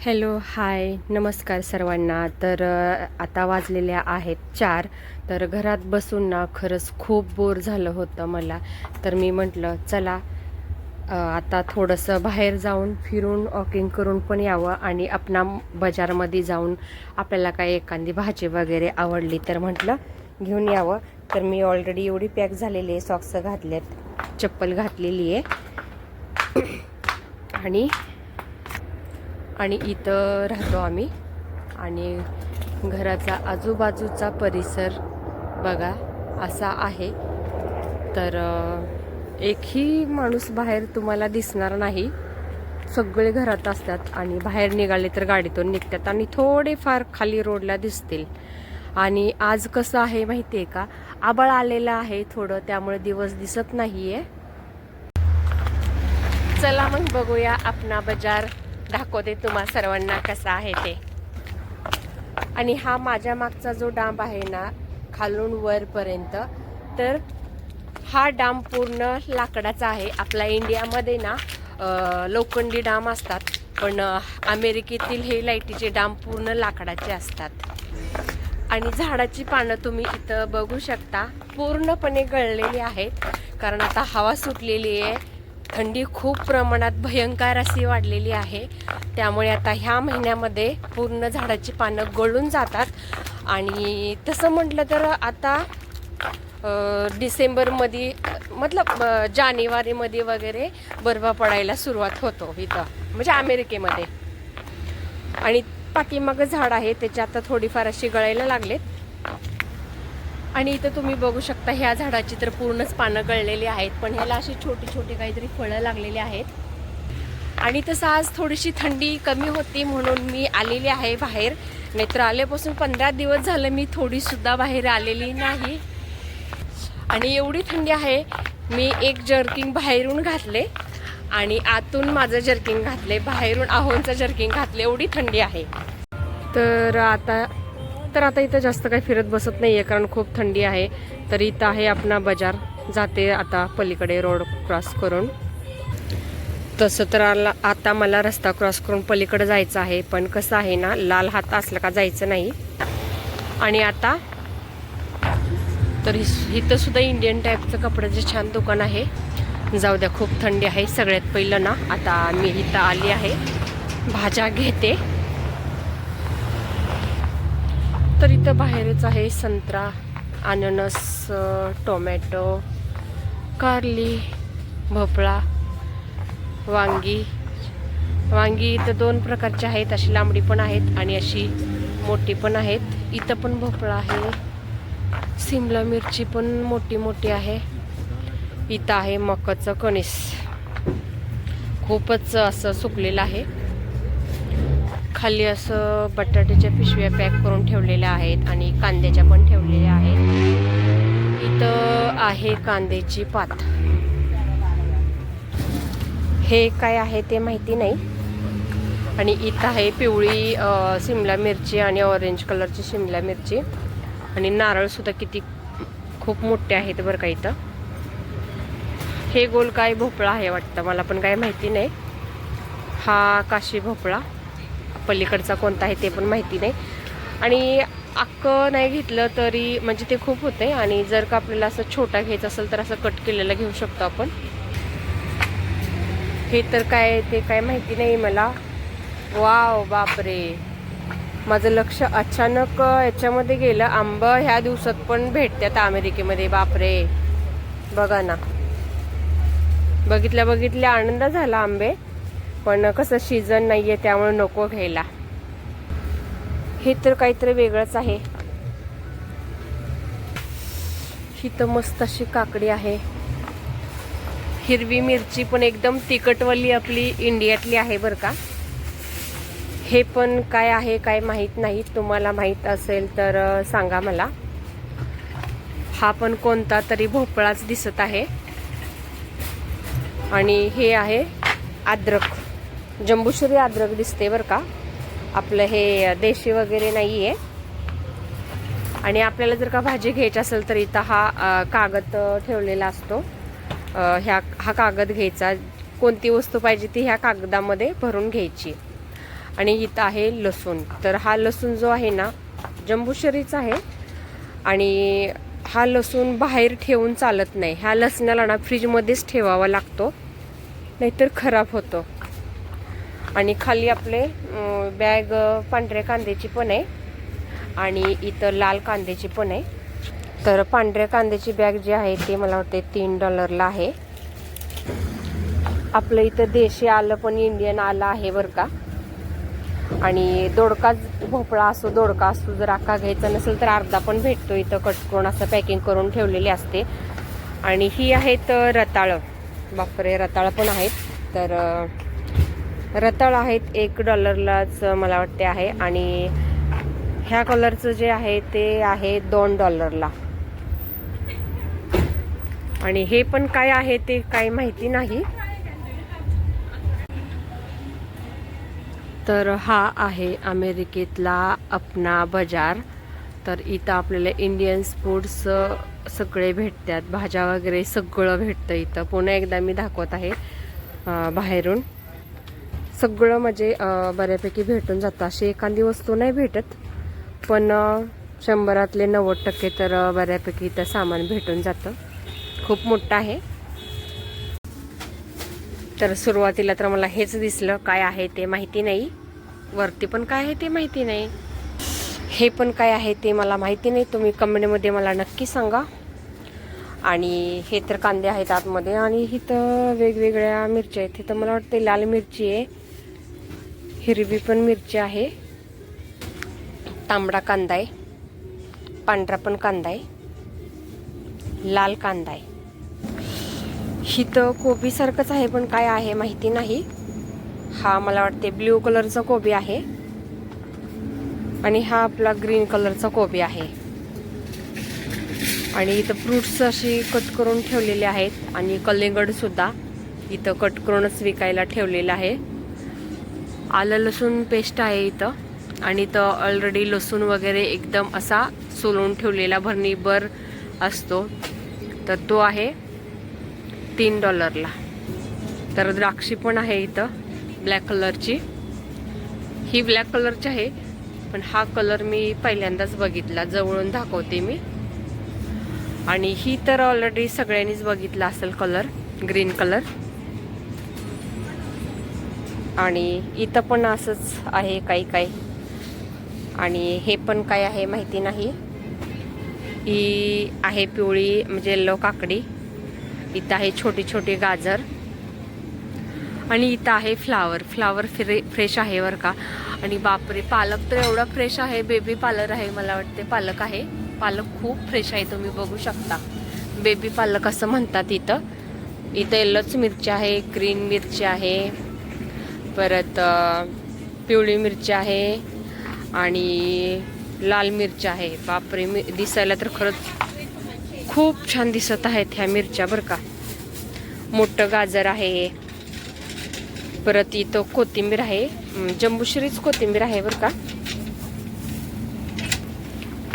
Hello hi नमस्कार सर्वांना. तर आता वाजलेल्या आहेत चार. तर घरात बसून ना खरंच खूप बोर झालं होतं मला. तर मी म्हटलं चला आता थोडंसं बाहेर जाऊन फिरून वॉकिंग करून पण यावं आणि आपणा बाजारमध्ये जाऊन आपल्याला काही एखादी भाजी वगैरे आवडली तर म्हटलं घेऊन यावं. तर मी ऑलरेडी एवढी पॅक झालेली आहे सॉक्स घातलेत चप्पल घातलेली आहे. आणि आणि इथं राहतो आम्ही. आणि घराचा आजूबाजूचा परिसर बघा असा आहे. तर एकही माणूस बाहेर तुम्हाला दिसणार नाही. सगळे घरात असतात आणि बाहेर निघाले तर गाडीतून निघतात आणि थोडेफार खाली रोडला दिसतील. आणि आज कसं आहे माहिती आहे का? आबाळ आलेलं आहे थोडं त्यामुळे दिवस दिसत नाही आहे चला मग बघूया आपणा बाजार. दाखवते तुम्हा सर्वांना कसा आहे ते. आणि हा माझ्या मागचा जो डांब आहे ना खालून वरपर्यंत तर हा डांब पूर्ण लाकडाचा आहे. आपल्या इंडियामध्ये ना लोखंडी डांब असतात पण अमेरिकेतील हे लाईटीचे डांब पूर्ण लाकडाचे असतात. आणि झाडाची पानं तुम्ही इथं बघू शकता. पूर्णपणे गळलेली आहेत कारण आता हवा सुटलेली आहे. थंडी खूप प्रमाणात भयंकर अशी वाढलेली आहे. त्यामुळे आता ह्या महिन्यामध्ये पूर्ण झाडाची पानं गळून जातात. आणि तसं म्हटलं तर आता डिसेंबरमध्ये मतलब जानेवारीमध्ये वगैरे बर्फ पडायला सुरुवात होतो इथं म्हणजे अमेरिकेमध्ये. आणि पाठीमागं झाड आहे त्याची आता थोडीफार अशी गळायला लागलेत. आणि इथं तुम्ही बघू शकता ह्या झाडाची तर पूर्णच पानं गळलेली आहेत पण ह्याला अशी छोटी छोटी काहीतरी फळं लागलेली आहेत. आणि तसं आज थोडीशी थंडी कमी होती म्हणून मी आलेली आहे बाहेर. नाहीतर आल्यापासून पंधरा दिवस झालं मी थोडीसुद्धा बाहेर आलेली नाही. आणि एवढी थंडी आहे मी एक जर्किंग बाहेरून घातले आणि आतून माझं जर्किंग घातले बाहेरून आहोंचं जर्किंग घातले एवढी थंडी आहे. तर आता तर आता इथं जास्त काही फिरत बसत नाही आहे कारण खूप थंडी आहे. तर इथं आहे आपणा बाजार. जाते आता पलीकडे रोड क्रॉस करून. तसं तर आला आता मला रस्ता क्रॉस करून पलीकडे जायचं आहे पण कसं आहे ना लाल हात असला का जायचं नाही. आणि आता तर इथं सुद्धा इंडियन टाईपचं कपड्याचं छान दुकान आहे. जाऊ द्या खूप थंडी आहे सगळ्यात पहिलं ना. आता मी इथं आली आहे. भाज्या घेते. तर इथं बाहेरच आहे संत्रा अननस टोमॅटो कारली भोपळा वांगी. वांगी इथं दोन प्रकारचे आहेत अशी लांबडी पण आहेत आणि अशी मोठी पण आहेत. इथं पण भोपळा आहे. सिमला मिरची पण मोठी मोठी आहे. इथं आहे मकाचं कणीस. खूपच असं सुकलेलं आहे. खाली असं बटाट्याच्या पिशव्या पॅक करून ठेवलेल्या आहेत आणि कांद्याच्या पण ठेवलेल्या आहेत. इथं आहे कांद्याची पात. हे काय आहे ते माहिती नाही. आणि इथं आहे पिवळी सिमला मिरची आणि ऑरेंज कलरची शिमला मिरची. आणि नारळसुद्धा किती खूप मोठे आहेत बरं का इथं. हे गोल काय भोपळा आहे वाटतं मला पण काय माहिती नाही. हा काशी भोपळा. पलीकडचा कोणता आहे ते पण माहिती नाही. आणि अख्खं नाही घेतलं तरी म्हणजे ते खूप होते. आणि जर का आपल्याला असं छोटा घ्यायचं असेल तर असं कट केलेलं घेऊ शकतो आपण. हे तर काय ते काय माहिती नाही मला. वाव बापरे. माझं लक्ष अचानक याच्यामध्ये गेलं. आंब ह्या दिवसात पण भेटतात अमेरिकेमध्ये. बापरे. बघा ना. बघितल्या बघितल्या आनंद झाला आंबे. पण कसं सीझन आहे त्यामुळे नको घ्यायला. हे तर काहीतरी वेगळंच आहे. ही तर मस्त अशी काकडी आहे. हिरवी मिरची पण एकदम तिखटवाली आपली इंडियातली आहे बरं का. हे पण काय आहे काय माहीत नाही. तुम्हाला माहीत असेल तर सांगा मला. हा पण कोणता तरी भोपळाच दिसत आहे. आणि हे आहे अद्रक. जंबुश्री अद्रक दिसते बरं का. आपलं हे देशी वगैरे नाही आहे आणि आपल्याला जर का भाजी घ्यायची असेल तर इथं हा कागद ठेवलेला असतो. ह्या हा कागद घ्यायचा. कोणती वस्तू पाहिजे ती ह्या कागदामध्ये भरून घ्यायची. आणि इथं आहे लसूण. तर हा लसूण जो आहे ना जंबुशरीचा आहे. आणि हा लसूण बाहेर ठेवून चालत नाही. ह्या लसणाला ना फ्रीजमध्येच ठेवावा लागतो. नाहीतर खराब होतो. आणि खाली आपले बॅग पांढऱ्या कांद्याची पण आहे. आणि इथं लाल कांद्याची पण आहे. तर पांढऱ्या कांद्याची बॅग जी आहे ती मला वाटते तीन डॉलरला आहे. आपलं इथं देशी आलं पण इंडियन आलं आहे बरं का. आणि दोडका भोपळा असो दोडका असो जर आका घ्यायचा नसेल तर अर्धा पण भेटतो इथं कट करून असं पॅकिंग करून ठेवलेली असते. आणि ही आहेत रताळं. बापरे रताळं पण आहेत. तर रताळ आहेत एक डॉलरलाच मला वाटते आहे. आणि ह्या कलरचं जे आहे ते आहे दोन डॉलरला आणि हे पण काय आहे ते काही माहिती नाही. तर हा आहे अमेरिकेतला अपना बाजार. तर इथं आपल्याला इंडियन फूड्स सगळे भेटतात. भाज्या वगैरे सगळं भेटतं इथं. पुन्हा एकदा मी दाखवत आहे बाहेरून. सगळं म्हणजे बऱ्यापैकी भेटून जातं. अशी एखादी वस्तू नाही भेटत पण शंभरातले नव्वद टक्के तर बऱ्यापैकी इथं सामान भेटून जातं. खूप मोठं आहे. तर सुरुवातीला तर मला हेच दिसलं काय आहे ते माहिती नाही. वरती पण काय आहे ते माहिती नाही. हे पण काय आहे ते मला माहिती नाही. तुम्ही कमेंटमध्ये मला नक्की सांगा. आणि हे तर कांदे आहेत आतमध्ये आणि इथं वेगवेगळ्या मिरच्या आहेत. इथं मला वाटते लाल मिरची आहे. हिरवी पण मिरची आहे. तांबडा कांदा आहे. पांढरा पण कांदा आहे. लाल कांदा आहे. हिथं कोबीसारखंच आहे पण काय आहे माहिती नाही. हा मला वाटते ब्ल्यू कलरचा कोबी आहे. आणि हा आपला ग्रीन कलरचा कोबी आहे. आणि इथं फ्रुट्स अशी कट करून ठेवलेले आहेत. आणि कलिंगडसुद्धा इथं कट करूनच विकायला ठेवलेलं आहे. आलं लसूण पेस्ट आहे इथं. आणि इथं ऑलरेडी लसूण वगैरे एकदम असा सोलून ठेवलेला भरणीभर असतो. तर तो आहे तीन डॉलरला तर द्राक्षी पण आहे इथं ब्लॅक कलरची ही ब्लॅक कलरची आहे पण हा कलर मी पहिल्यांदाच बघितला जवळून दाखवते मी. आणि ही तर ऑलरेडी सगळ्यांनीच बघितला असेल कलर ग्रीन कलर आणि इथं पण असंच आहे काही काही. आणि हे पण काय आहे माहिती नाही. ही आहे पिवळी म्हणजे येल्लो काकडी इथं आहे छोटी छोटी गाजर. आणि इथं आहे फ्लावर. फ्लावर फ्रे फ्रेश आहे बरं का. आणि बापरे पालक तर एवढा फ्रेश आहे. बेबी पालक आहे मला वाटते. पालक आहे. पालक खूप फ्रेश आहे. तुम्ही बघू शकता. बेबी पालक असं म्हणतात इथं. इथं येल्लोच मिरची आहे ग्रीन मिरची आहे. परत पिवळी मिरची आहे आणि लाल मिरची आहे. बापरे मि दिसायला तर खरंच खूप छान दिसत आहेत ह्या मिरच्या बरं का. मोठं गाजर आहे. परत इथं कोथिंबीर आहे. अं, जंबूश्रीच कोथिंबीर आहे बरं का.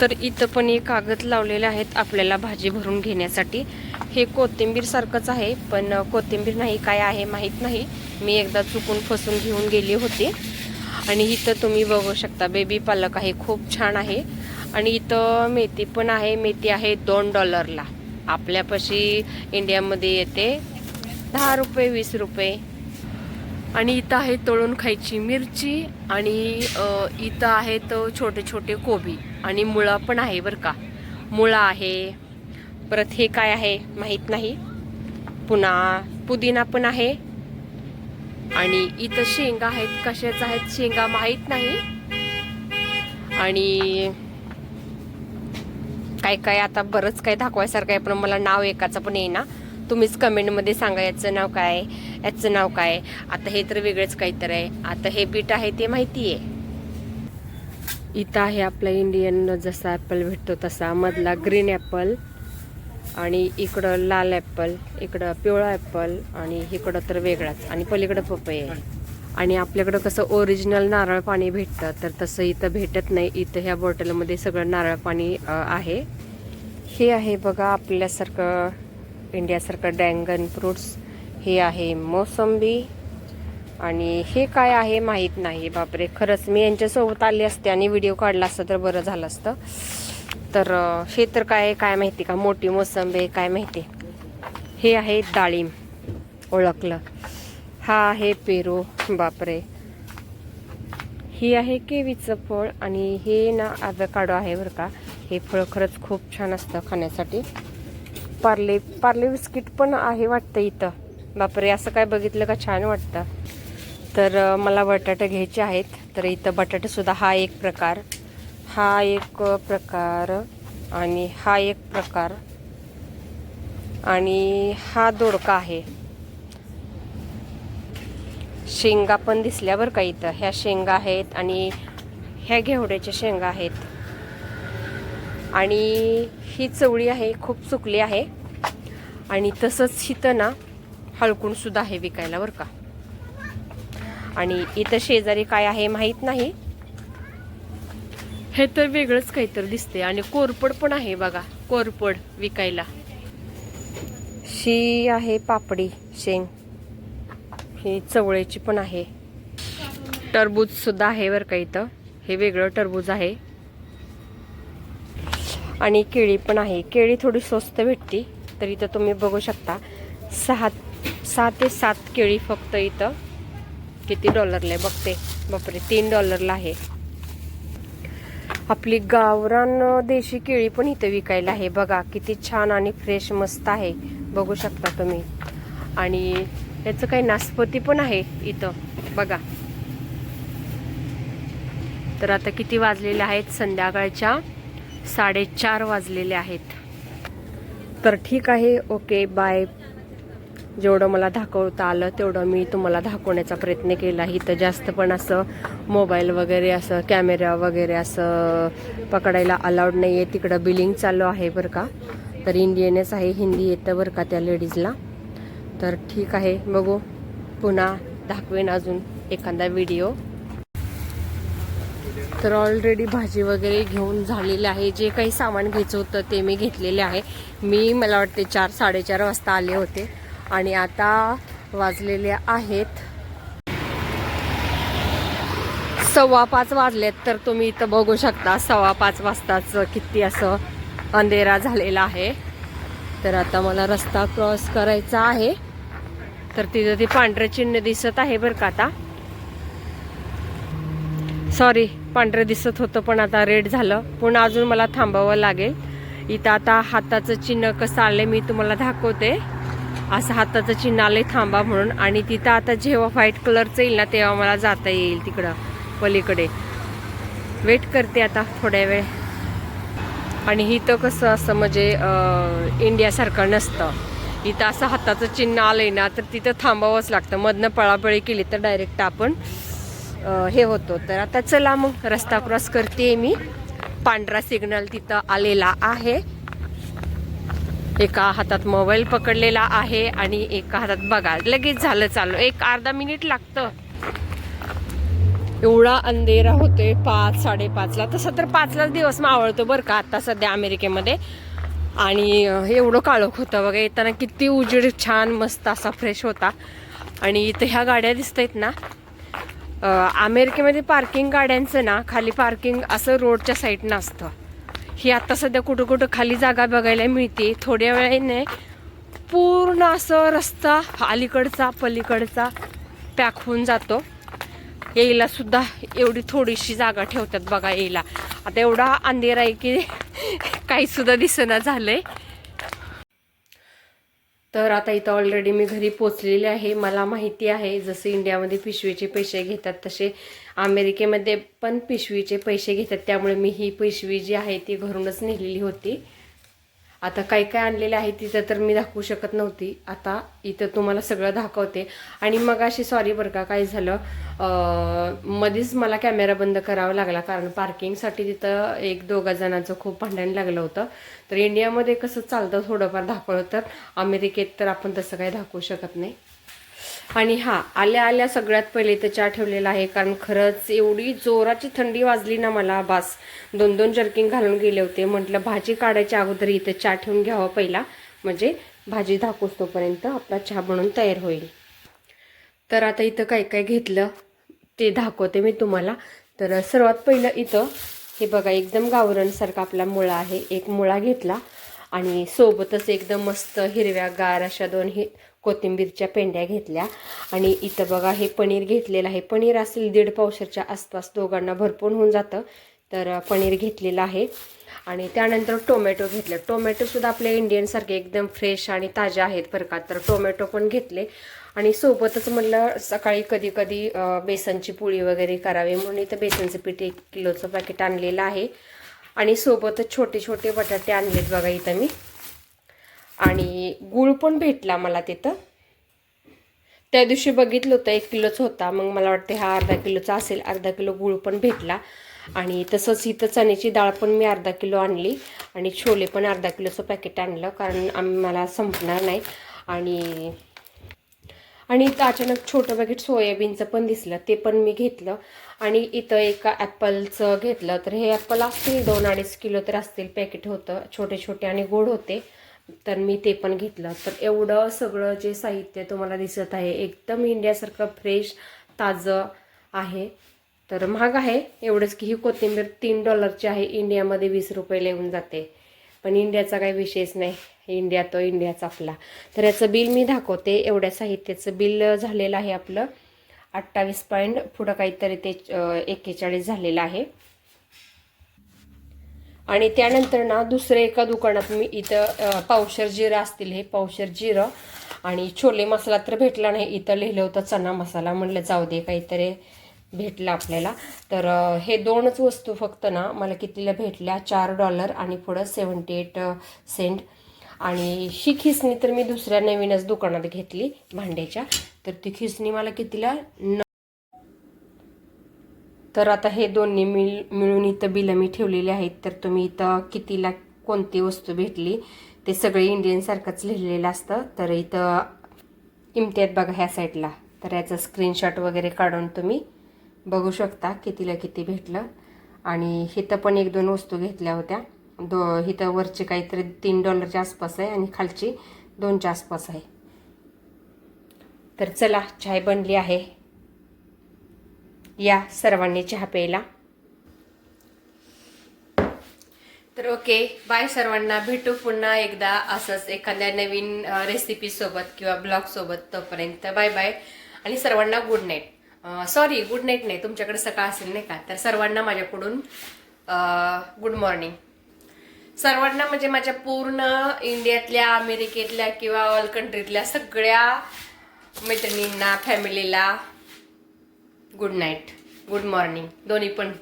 तर इथं पण एक कागद लावलेले आहेत आपल्याला भाजी भरून घेण्यासाठी. हे कोथिंबीर सारखंच आहे पण कोथिंबीर नाही काय आहे माहीत नाही. मी एकदा चुकून फसून घेऊन गेली होती. आणि इथं तुम्ही बघू शकता बेबी पालक आहे खूप छान आहे. आणि इथं मेथी पण आहे मेथी आहे दोन डॉलरला आपल्यापाशी इंडियामध्ये येते दहा रुपये वीस रुपये. आणि इथं आहे तळून खायची मिरची आणि इथं आहेत छोटे छोटे कोबी. आणि मुळा पण आहे बरं का. मुळा आहे. परत हे काय आहे माहीत नाही. पुन्हा पुदिना पण आहे. आणि इथं शेंगा आहेत कशाच आहेत शेंगा माहीत नाही. आणि काय काय आता बरंच काय दाखवायसारखं आहे पण मला नाव एकाचं पण येईना. तुम्हीच कमेंटमध्ये सांगा याचं नाव काय याचं नाव काय. आता हे तर वेगळंच काहीतरी आहे. आता हे बीट आहे ते माहिती आहे इथं आहे आपला इंडियन जसा ॲपल भेटतो तसा मधला ग्रीन ॲपल आणि इकडं लाल ॲपल इकडं पिवळा ॲपल आणि इकडं तर वेगळाच. आणि पलीकडं पपई आहे. आणि आपल्याकडं कसं ओरिजिनल नारळ पाणी भेटतं तर तसं इथं भेटत नाही. इथं ह्या बॉटलमध्ये सगळं नारळ पाणी आहे. हे आहे बघा आपल्यासारखं इंडियासारखं डँगन फ्रूट्स हे आहे मोसंबी. आणि हे काय आहे माहीत नाही. बापरे खरंच मी यांच्यासोबत आले असते आणि व्हिडिओ काढला असतं तर बरं झालं असतं. तर हे तर काय काय माहिती का? मोठी मोसंबी काय माहिती? हे आहे डाळिंब ओळखलं. हा आहे पेरू बापरे. ही आहे केवीचं फळ आणि हे ना आव्याकाडो आहे बरं का. हे फळ खरंच खूप छान असतं खाण्यासाठी. पार्ले पार्ले बिस्किट पण आहे वाटतं इथं. बापरे असं काय बघितलं का छान वाटतं. तर मला बटाटे घ्यायचे आहेत. तर इथं बटाटेसुद्धा हा एक प्रकार. हा एक प्रकार आणि हा एक प्रकार आणि हा दोडका आहे. शेंगा पण दिसल्या बरं का इथं. ह्या शेंगा आहेत आणि ह्या घेवड्याच्या शेंगा आहेत. आणि ही चवळी आहे खूप चुकली आहे. आणि तसंच इथं ना हळकूणसुद्धा आहे विकायला बरं का. आणि इथं शेजारी काय आहे माहीत नाही. हे तर वेगळंच काहीतरी दिसते आणि कोरपड पण आहे बघा कोरपड विकायला. शी आहे पापडी शेंग. ही चवळीची पण आहे. टरबूज सुद्धा आहे बरं का इथं. हे वेगळं टरबूज आहे. आणि केळी पण आहे. केळी थोडी स्वस्त भेटते तर इथं तुम्ही बघू शकता. सहा सहा ते सात केळी फक्त इथं. किती डॉलरला आहे बघते. बापरे तीन डॉलरला आहे. आपली गावरान देशी केळी पण इथं विकायला आहे. बघा किती छान आणि फ्रेश मस्त आहे. बघू शकता तुम्ही. आणि याचं काही नासपती पण आहे इथं. बघा. तर आता किती वाजलेले आहेत? संध्याकाळच्या साडेचार वाजलेले आहेत. तर ठीक आहे ओके बाय. जेवढं मला दाखवता आलं तेवढं मी तुम्हाला दाखवण्याचा प्रयत्न केला. इथं जास्त पण असं मोबाईल वगैरे असं कॅमेरा वगैरे असं पकडायला अलाउड नाही आहे तिकडं बिलिंग चालू आहे बरं का. तर इंडियनच आहे हिंदी येतं बरं का त्या लेडीजला तर ठीक आहे बघू. पुन्हा दाखवेन अजून एखादा व्हिडिओ तर ऑलरेडी भाजी वगैरे घेऊन झालेली आहे. जे काही सामान घ्यायचं होतं ते मी घेतलेले आहे. मी मला वाटते चार साडेचार वाजता आले होते. आणि आता वाजलेले आहेत. सव्वा पाच वाजलेत तर तुम्ही इथं बघू शकता सव्वा पाच वाजताच किती असं अंधेरा झालेला आहे. तर आता मला रस्ता क्रॉस करायचा आहे. तर तिथं ते पांढरं चिन्ह दिसत आहे बरं का आता. सॉरी पांढरं दिसत होतं पण आता रेड झालं. पुन्हा अजून मला थांबावं लागेल. इथं आता हाताचं चिन्ह कसं आलं मी तुम्हाला दाखवते. असं हाताचं चिन्ह आहे थांबा म्हणून. आणि तिथं आता जेव्हा व्हाईट कलरचं येईल ना तेव्हा मला जाता येईल तिकडं पलीकडे. वेट करते आता थोड्या वेळ. आणि इथं कसं असं म्हणजे इंडियासारखं नसतं. इथं असं हाताचं चिन्ह आलंय ना तर तिथं थांबावंच लागतं. मधनं पळापळी केली तर डायरेक्ट आपण हे होतो. तर आता चला मग रस्ता क्रॉस करते मी. पांढरा सिग्नल तिथं आलेला आहे. एका हातात मोबाईल पकडलेला आहे आणि एका हातात बघा लगेच झालं चालू. एक अर्धा मिनिट लागतं. एवढा अंधेरा होतोय पाच साडेपाचला. तसं तर पाचलाच दिवस मावळतो बरं का आता सध्या अमेरिकेमध्ये. आणि एवढं काळोख होतं बघा येताना किती उजेड छान मस्त असा फ्रेश होता. आणि इथं ह्या गाड्या दिसत आहेत ना अमेरिकेमध्ये पार्किंग गाड्यांचं ना खाली पार्किंग असं रोडच्या साईडनं असतं. ही आता सध्या कुठं कुठं खाली जागा बघायला मिळते. थोड्या वेळाने पूर्ण असं रस्ता अलीकडचा पलीकडचा पॅक होऊन जातो. यायला सुद्धा एवढी थोडीशी जागा ठेवतात बघा यायला. आता एवढा अंधेरा आहे की काही सुद्धा दिसेना झालंय. तर आता इथं ऑलरेडी मी घरी पोचलेले आहे. मला माहिती आहे जसे इंडियामध्ये पिशवीचे पैसे घेतात तसे अमेरिकेमध्ये पण पिशवीचे पैसे घेतात. त्यामुळे मी ही पिशवी जी आहे ती घरूनच नेलेली होती. आता काय काय आणलेलं आहे तिथं तर मी दाखवू शकत नव्हती. आता इथं तुम्हाला सगळं दाखवते. आणि मग अशी सॉरी बरं का काय झालं मध्येच मला कॅमेरा बंद करावा लागला कारण पार्किंगसाठी तिथं एक दोघा जणांचं खूप भांडण लागलं होतं. तर इंडियामध्ये कसं चालतं थोडंफार दाखवलं तर अमेरिकेत तर आपण तसं काही दाखवू शकत नाही. आणि हा आल्या आल्या सगळ्यात पहिले इथं चहा ठेवलेला आहे कारण खरंच एवढी जोराची थंडी वाजली ना मला बास. दोन दोन जर्किंग घालून गेले होते. म्हटलं भाजी काढायच्या अगोदर इथं चहा ठेवून घ्यावा पहिला. म्हणजे भाजी धाकूस तोपर्यंत आपला चहा बनवून तयार होईल. तर आता इथं काय काय घेतलं ते दाखवते मी तुम्हाला. तर सर्वात पहिलं इथं हे बघा एकदम गावरणसारखा आपला मुळा आहे. एक मुळा घेतला. आणि सोबतच एकदम मस्त हिरव्या गार अशा दोन हे कोथिंबीरच्या पेंड्या घेतल्या. आणि इथं बघा हे पनीर घेतलेलं आहे. पनीर असेल दीड पावशरच्या आसपास दोघांना भरपूर होऊन जातं. तर पनीर घेतलेलं आहे. आणि त्यानंतर टोमॅटो घेतले. टोमॅटोसुद्धा आपले इंडियनसारखे एकदम फ्रेश आणि ताजे आहेत बरं का. तर टोमॅटो पण घेतले. आणि सोबतच म्हणलं सकाळी कधी कधी बेसनची पोळी वगैरे करावी म्हणून इथं बेसनचं पीठ एक किलोचं पॅकेट आणलेलं आहे. आणि सोबतच छोटे छोटे बटाटे आणलेत बघा इथं मी. आणि गुळ पण भेटला मला तिथं. त्या दिवशी बघितलं होतं एक किलोच होता. मग मला वाटतं हा अर्धा किलोचा असेल अर्धा किलो गुळ पण भेटला. आणि तसंच इथं चण्याची डाळ पण मी अर्धा किलो आणली आणि छोले पण अर्धा किलोचं पॅकेट आणलं कारण आम्ही मला संपणार नाही. आणि आणि इथं अचानक छोटं पॅकेट सोयाबीनचं पण दिसलं ते पण मी घेतलं. आणि इथं एका ॲपलचं घेतलं तर हे ॲपल असतील दोन अडीच किलो तर असतील पॅकेट होतं छोटे छोटे आणि गोड होते. तर मी ते पण घेतलं. तर एवढं सगळं जे साहित्य तुम्हाला दिसत आहे एकदम इंडियासारखं फ्रेश ताजं आहे. तर महाग आहे एवढंच की ही कोथिंबीर तीन डॉलरची आहे. इंडियामध्ये वीस रुपये येऊन जाते. पण इंडियाचा काही विषयच नाही. इंडिया तो इंडियाच आपला. तर याचं बिल मी दाखवते. एवढ्या साहित्याचं बिल झालेलं आहे आपलं. अठ्ठावीस पॉईंट पुढं काहीतरी ते एक्केचाळीस झालेलं आहे. आणि त्यानंतर ना दुसऱ्या एका दुकानात मी इथं पावशर जिरं असतील हे पावशर जिरं आणि छोले मसाला तर भेटला नाही. इथं लिहिलं होतं चना मसाला. म्हणलं जाऊ दे काहीतरी भेटला आपल्याला. तर हे दोनच वस्तू फक्त ना मला कितीला भेटल्या? चार डॉलर आणि पुढं सेवन्टी एट सेंट. आणि ही खिसणी तर मी दुसऱ्या नवीनच दुकानात घेतली भांड्याच्या. तर ती खिसणी मला कितीला? न तर आता हे दोन्ही मिळ मिळून इथं बिलं मी ठेवलेली आहेत. तर तुम्ही इथं कितीला कोणती वस्तू भेटली ते सगळे इंडियनसारखंच लिहिलेलं असतं. तर इथं किमती बघा ह्या साईडला. तर याचं स्क्रीनशॉट वगैरे काढून तुम्ही बघू शकता कितीला किती भेटलं. आणि इथं पण एक दोन वस्तू घेतल्या होत्या. दो इथं वरचे काहीतरी तीन डॉलरच्या आसपास आहे आणि खालची दोनच्या आसपास आहे. तर चला चाय बनली आहे. या सर्वांनी चहा प्यायला. तर ओके बाय सर्वांना. भेटू पुन्हा एकदा असंच एखाद्या नवीन रेसिपीसोबत किंवा ब्लॉगसोबत तोपर्यंत. बाय बाय आणि सर्वांना good night sorry good night नाही. तुमच्याकडे सकाळ असेल नाही का? तर सर्वांना माझ्याकडून गुड मॉर्निंग सर्वांना म्हणजे माझ्या पूर्ण इंडियातल्या अमेरिकेतल्या किंवा ऑल कंट्रीतल्या सगळ्या मैत्रिणींना फॅमिलीला गुड नाईट गुड मॉर्निंग. दोन्ही पण.